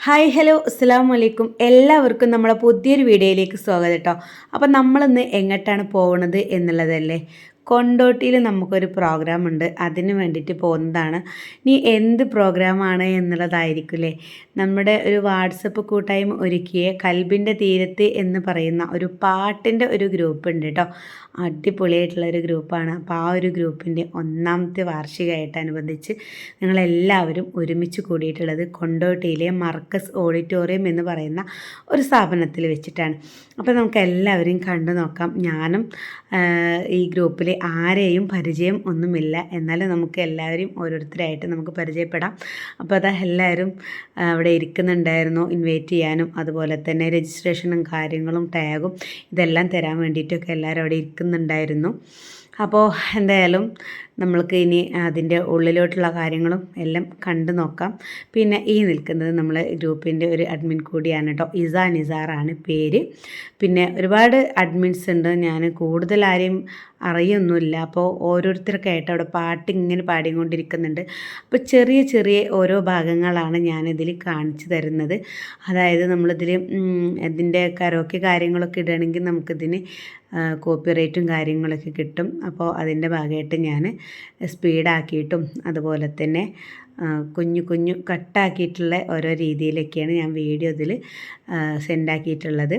Hi hello അസ്സാം വലൈക്കും എല്ലാവർക്കും നമ്മളെ പുതിയൊരു വീഡിയോയിലേക്ക് സ്വാഗതം കേട്ടോ അപ്പം നമ്മളിന്ന് എങ്ങോട്ടാണ് പോകുന്നത് എന്നുള്ളതല്ലേ? കൊണ്ടോട്ടിയിൽ നമുക്കൊരു പ്രോഗ്രാം ഉണ്ട്. അതിന് വേണ്ടിയിട്ട് പോകുന്നതാണ്. ഇനി എന്ത് പ്രോഗ്രാമാണ് എന്നുള്ളതായിരിക്കില്ലേ നമ്മുടെ ഒരു വാട്സപ്പ് കൂട്ടായ്മ ഒരുക്കിയ കൽബിന്റെ തീരത്ത് എന്ന് പറയുന്ന ഒരു പാട്ടിന്റെ ഒരു ഗ്രൂപ്പ് ഉണ്ട് കേട്ടോ അടിപൊളിയായിട്ടുള്ള ഒരു ഗ്രൂപ്പാണ് അപ്പോൾ ആ ഒരു ഗ്രൂപ്പിന്റെ ഒന്നാമത്തെ വാർഷികമായിട്ടനുബന്ധിച്ച് ഞങ്ങളെല്ലാവരും ഒരുമിച്ച് കൂടിയിട്ടുള്ളത് കൊണ്ടോട്ടിയിലെ മർക്കസ് ഓഡിറ്റോറിയം എന്ന് പറയുന്ന ഒരു സ്ഥാപനത്തിൽ വെച്ചിട്ടാണ്. അപ്പോൾ നമുക്ക് എല്ലാവരെയും കണ്ടു നോക്കാം ഞാനും ഈ ഗ്രൂപ്പിൽ ആരെയും പരിചയം ഒന്നുമില്ല. എന്നാലും നമുക്ക് എല്ലാവരെയും ഓരോരുത്തരായിട്ട് നമുക്ക് പരിചയപ്പെടാം. അപ്പോൾ അത് എല്ലാവരും അവിടെ ഇരിക്കുന്നുണ്ടായിരുന്നു. ഇൻവൈറ്റ് ചെയ്യാനും അതുപോലെ തന്നെ രജിസ്ട്രേഷനും കാര്യങ്ങളും ടാഗും ഇതെല്ലാം തരാൻ വേണ്ടിയിട്ടൊക്കെ എല്ലാവരും അവിടെ ഇരിക്കുന്നുണ്ടായിരുന്നു. അപ്പോൾ എന്തായാലും നമ്മൾക്ക് ഇനി അതിന്റെ ഉള്ളിലോട്ടുള്ള കാര്യങ്ങളും എല്ലാം കണ്ടു നോക്കാം. പിന്നെ ഈ നിൽക്കുന്നത് നമ്മൾ ഗ്രൂപ്പിന്റെ ഒരു അഡ്മിൻ കൂടിയാണ് കേട്ടോ. ഇസ നിസാറാണ് പേര്. പിന്നെ ഒരുപാട് അഡ്മിൻസ് ഉണ്ട്. ഞാൻ കൂടുതൽ ആരെയും അറിയൊന്നുമില്ല. അപ്പോൾ ഓരോരുത്തരൊക്കെ ആയിട്ട് അവിടെ പാട്ട് ഇങ്ങനെ പാടിക്കൊണ്ടിരിക്കുന്നുണ്ട്. അപ്പോൾ ചെറിയ ചെറിയ ഓരോ ഭാഗങ്ങളാണ് ഞാനിതിൽ കാണിച്ചു തരുന്നത്. അതായത് നമ്മളിതിൽ ഇതിന്റെ കരോക്കെ കാര്യങ്ങളൊക്കെ ഇടുകയാണെങ്കിൽ നമുക്കിതിന് കോപ്പിറൈറ്റും കാര്യങ്ങളൊക്കെ കിട്ടും. അപ്പോൾ അതിന്റെ ഭാഗമായിട്ട് ഞാൻ സ്പീഡാക്കിയിട്ടും അതുപോലെ തന്നെ കുഞ്ഞു കുഞ്ഞു കട്ടാക്കിയിട്ടുള്ള ഓരോ രീതിയിലൊക്കെയാണ് ഞാൻ വീഡിയോ ഇതിൽ സെൻഡാക്കിയിട്ടുള്ളത്.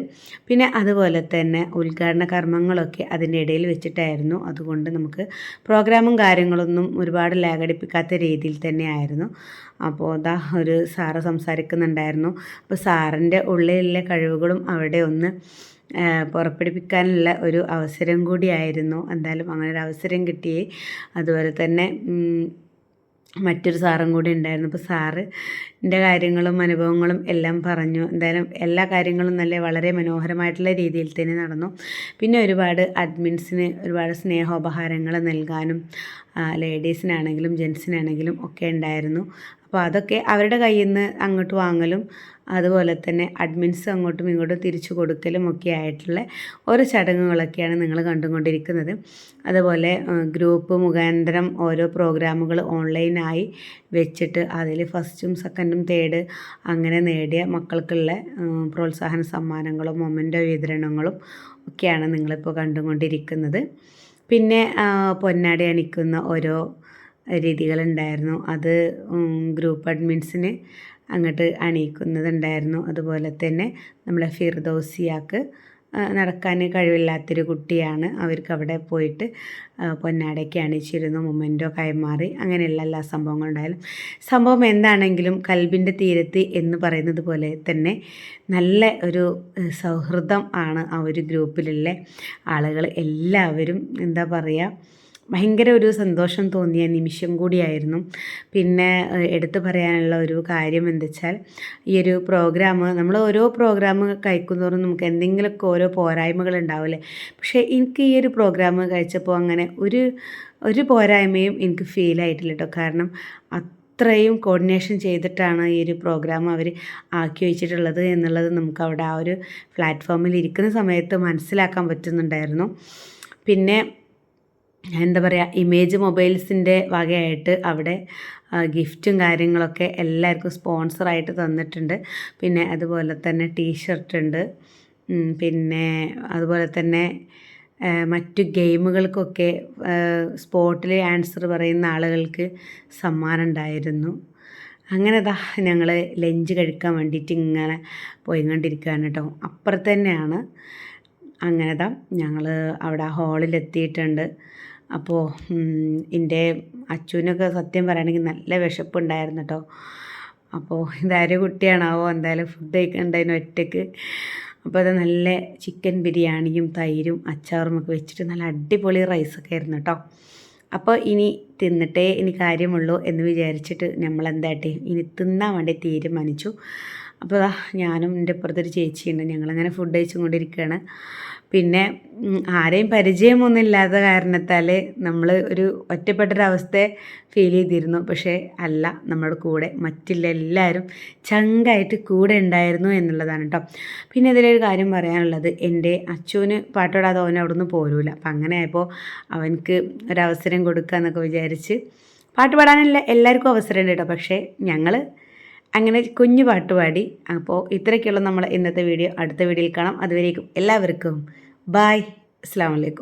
പിന്നെ അതുപോലെ തന്നെ ഉദ്ഘാടന കർമ്മങ്ങളൊക്കെ അതിന്റെ ഇടയിൽ വെച്ചിട്ടായിരുന്നു. അതുകൊണ്ട് നമുക്ക് പ്രോഗ്രാമും കാര്യങ്ങളൊന്നും ഒരുപാട് ലാഗടിപ്പിക്കാത്ത രീതിയിൽ തന്നെയായിരുന്നു. അപ്പോൾ അതാ ഒരു സാറ് സംസാരിക്കുന്നുണ്ടായിരുന്നു. അപ്പോൾ സാറിന്റെ ഉള്ളിലുള്ള കഴിവുകളും അവിടെ ഒന്ന് പുറപ്പെടുവിക്കാനുള്ള ഒരു അവസരം കൂടിയായിരുന്നു. എന്തായാലും അങ്ങനെ ഒരു അവസരം കിട്ടിയേ അതുപോലെ തന്നെ മറ്റൊരു സാറും കൂടി ഉണ്ടായിരുന്നു. അപ്പോൾ സാറ് എന്റെ കാര്യങ്ങളും അനുഭവങ്ങളും എല്ലാം പറഞ്ഞു. എന്തായാലും എല്ലാ കാര്യങ്ങളും നല്ല വളരെ മനോഹരമായിട്ടുള്ള രീതിയിൽ തന്നെ നടന്നു. പിന്നെ ഒരുപാട് അഡ്മിൻസിന് ഒരുപാട് സ്നേഹോപഹാരങ്ങൾ നൽകാനും ലേഡീസിനാണെങ്കിലും ജെൻസിനാണെങ്കിലും ഒക്കെ ഉണ്ടായിരുന്നു. അപ്പോൾ അതൊക്കെ അവരുടെ കയ്യിൽ നിന്ന് അങ്ങോട്ട് വാങ്ങലും അതുപോലെ തന്നെ അഡ്മിൻസ് അങ്ങോട്ടും ഇങ്ങോട്ടും തിരിച്ചു കൊടുക്കലും ഒക്കെ ആയിട്ടുള്ള ഓരോ ചടങ്ങുകളൊക്കെയാണ് നിങ്ങൾ കണ്ടുകൊണ്ടിരിക്കുന്നത്. അതുപോലെ ഗ്രൂപ്പ് മുഖാന്തരം ഓരോ പ്രോഗ്രാമുകൾ ഓൺലൈനായി വെച്ചിട്ട് അതിൽ ഫസ്റ്റും സെക്കൻഡും തേർഡ് അങ്ങനെ നേടിയ മക്കൾക്കുള്ള പ്രോത്സാഹന സമ്മാനങ്ങളും മൊമെന്റോ വിതരണങ്ങളും ഒക്കെയാണ് നിങ്ങളിപ്പോൾ കണ്ടുകൊണ്ടിരിക്കുന്നത്. പിന്നെ പൊന്നാടി അണിക്കുന്ന ഓരോ രീതികളുണ്ടായിരുന്നു. അത് ഗ്രൂപ്പ് അഡ്മിൻസിന് അങ്ങോട്ട് അണിയിക്കുന്നതുണ്ടായിരുന്നു. അതുപോലെ തന്നെ നമ്മളെ ഫിർദോസിയാക്ക് നടക്കാൻ കഴിവില്ലാത്തൊരു കുട്ടിയാണ്. അവർക്ക് അവിടെ പോയിട്ട് പൊന്നാടയ്ക്ക് അണിച്ചിരുന്നു മൊമെന്റോ കൈമാറി. അങ്ങനെയുള്ള എല്ലാ സംഭവങ്ങളും ഉണ്ടായാലും സംഭവം എന്താണെങ്കിലും കൽബിന്റെ തീരത്ത് എന്ന് പറയുന്നത് പോലെ തന്നെ നല്ല ഒരു സൗഹൃദം ആണ് ആ ഒരു ഗ്രൂപ്പിലുള്ള ആളുകൾ. എല്ലാവരും എന്താ പറയുക ഭയങ്കര ഒരു സന്തോഷം തോന്നിയ നിമിഷം കൂടിയായിരുന്നു. പിന്നെ എടുത്തു പറയാനുള്ള ഒരു കാര്യം എന്താ ഈ ഒരു പ്രോഗ്രാം നമ്മൾ ഓരോ പ്രോഗ്രാം കഴിക്കുന്നതോറും നമുക്ക് എന്തെങ്കിലുമൊക്കെ ഓരോ പോരായ്മകൾ ഉണ്ടാവില്ലേ? പക്ഷേ എനിക്ക് ഈ ഒരു പ്രോഗ്രാം കഴിച്ചപ്പോൾ അങ്ങനെ ഒരു ഒരു പോരായ്മയും എനിക്ക് ഫീൽ ആയിട്ടില്ല കേട്ടോ കാരണം അത്രയും കോർഡിനേഷൻ ചെയ്തിട്ടാണ് ഈ ഒരു പ്രോഗ്രാം അവർ ആക്കി വെച്ചിട്ടുള്ളത് എന്നുള്ളത് നമുക്ക് അവിടെ ആ ഒരു പ്ലാറ്റ്ഫോമിൽ ഇരിക്കുന്ന സമയത്ത് മനസ്സിലാക്കാൻ പറ്റുന്നുണ്ടായിരുന്നു. പിന്നെ എന്താ പറയുക ഇമേജ് മൊബൈൽസിന്റെ വകയായിട്ട് അവിടെ ഗിഫ്റ്റും കാര്യങ്ങളൊക്കെ എല്ലാവർക്കും സ്പോൺസറായിട്ട് തന്നിട്ടുണ്ട്. പിന്നെ അതുപോലെ തന്നെ ടീഷർട്ട് ഉണ്ട്. പിന്നെ അതുപോലെ തന്നെ മറ്റു ഗെയിമുകൾക്കൊക്കെ സ്പോട്ടിൽ ആൻസർ പറയുന്ന ആളുകൾക്ക് സമ്മാനം ഉണ്ടായിരുന്നു. അങ്ങനെ ദാ ഞങ്ങൾ ലഞ്ച് കഴിക്കാൻ വേണ്ടിയിട്ട് ഇങ്ങനെ പോയിക്കൊണ്ടിരിക്കുകയാണ് കേട്ടോ. അപ്പുറത്ത് തന്നെയാണ്. അങ്ങനെ ദാ ഞങ്ങൾ അവിടെ ഹാളിലെത്തിയിട്ടുണ്ട് അപ്പോൾ എന്റെ അച്ചുവിനൊക്കെ സത്യം പറയുകയാണെങ്കിൽ നല്ല വിശപ്പുണ്ടായിരുന്നു കേട്ടോ അപ്പോൾ ഇതാര് കുട്ടിയാണാവോ എന്തായാലും ഫുഡ് കഴിക്കണ്ടായിരുന്നു ഒറ്റയ്ക്ക് അപ്പോൾ അത് നല്ല ചിക്കൻ ബിരിയാണിയും തൈരും അച്ചാറും ഒക്കെ വെച്ചിട്ട് നല്ല അടിപൊളി റൈസൊക്കെ ആയിരുന്നു കേട്ടോ അപ്പോൾ ഇനി തിന്നിട്ടേ ഇനി കാര്യമുള്ളൂ എന്ന് വിചാരിച്ചിട്ട് നമ്മൾ എന്താട്ടെ ഇനി തിന്നാൻ വേണ്ടി തീരുമാനിച്ചു. അപ്പോൾ ഞാനും എന്റെ അപ്പുറത്തൊരു ചേച്ചിയുണ്ട്. ഞങ്ങളങ്ങനെ ഫുഡ് കഴിച്ചും കൊണ്ടിരിക്കുകയാണ് പിന്നെ ആരെയും പരിചയമൊന്നും ഇല്ലാത്ത കാരണത്താൽ നമ്മൾ ഒരു ഒറ്റപ്പെട്ടൊരവസ്ഥയെ ഫീൽ ചെയ്തിരുന്നു. പക്ഷേ അല്ല നമ്മുടെ കൂടെ മറ്റുള്ള എല്ലാവരും ചങ്കായിട്ട് കൂടെ ഉണ്ടായിരുന്നു എന്നുള്ളതാണ് കേട്ടോ പിന്നെ ഇതിലൊരു കാര്യം പറയാനുള്ളത് എന്റെ അച്ചുവിന് പാട്ടോടാതെ അവൻ അവിടെ നിന്ന് പോരൂല. അപ്പം അങ്ങനെ ആയപ്പോൾ അവനക്ക് ഒരവസരം കൊടുക്കുക എന്നൊക്കെ വിചാരിച്ച് പാട്ട് പാടാനുള്ള എല്ലാവർക്കും അവസരമുണ്ട് കേട്ടോ പക്ഷേ ഞങ്ങൾ അങ്ങനെ കുഞ്ഞു പാട്ട് പാടി. അപ്പോൾ ഇത്രയ്ക്കുള്ള നമ്മൾ ഇന്നത്തെ വീഡിയോ അടുത്ത വീഡിയോയിൽ കാണാം. അതുവരേക്കും എല്ലാവർക്കും. ബായ് അസ്സാം വലൈക്കും